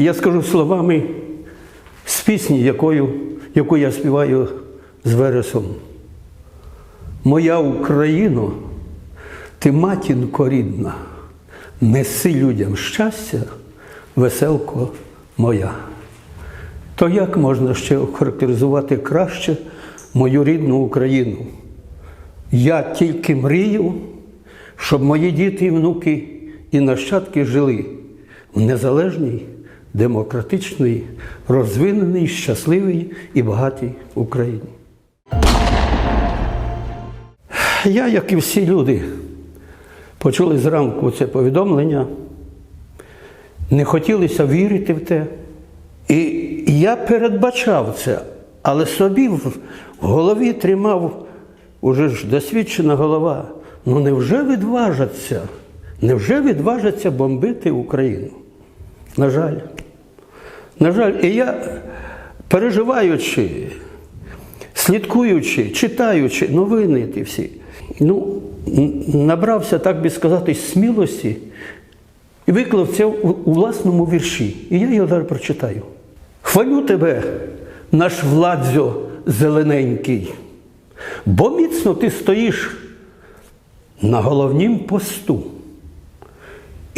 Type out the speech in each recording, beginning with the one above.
Я скажу словами з пісні, якою, яку я співаю з вересом. Моя Україно, ти матінко рідна, неси людям щастя, веселко моя. То як можна ще охарактеризувати краще мою рідну Україну? Я тільки мрію, щоб мої діти і внуки і нащадки жили в незалежній, демократичній, розвиненій, щасливій і багатій Україні. Я, як і всі люди, почули зранку це повідомлення, не хотілося вірити в те. І я передбачав це, але собі в голові тримав уже ж досвідчена голова. Ну невже відважаться? Невже відважаться бомбити Україну? На жаль. На жаль, і я, переживаючи, слідкуючи, читаючи новини ті всі, ну, набрався, так би сказати, смілості і виклав це у, власному вірші. І я його зараз прочитаю. Хвалю тебе, наш владзьо зелененький, бо міцно ти стоїш на головнім посту.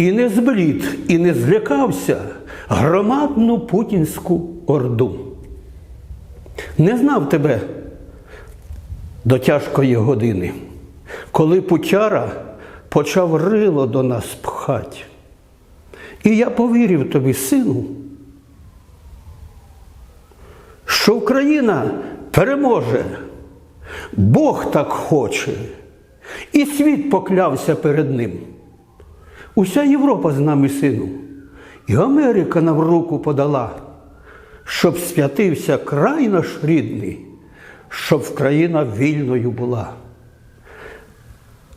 І не зблід, і не злякався громадну путінську орду. Не знав тебе до тяжкої години, коли путяра почав рило до нас пхать. І я повірив тобі, сину, що Україна переможе, Бог так хоче, і світ поклявся перед ним. Уся Європа з нами, сину, і Америка нам руку подала, щоб святився край наш рідний, щоб країна вільною була.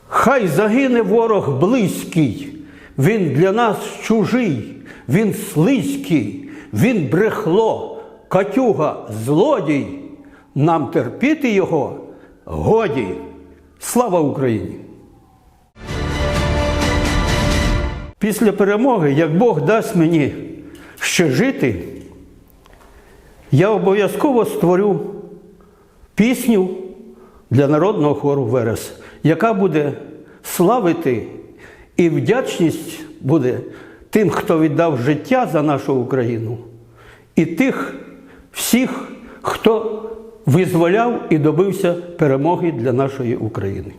Хай загине ворог близький, він для нас чужий, він слизький, він брехло, катюга, злодій. Нам терпіти його годі. Слава Україні! Після перемоги, як Бог дасть мені ще жити, я обов'язково створю пісню для народного хору Верес, яка буде славити і вдячність буде тим, хто віддав життя за нашу Україну, і тих всіх, хто визволяв і добився перемоги для нашої України.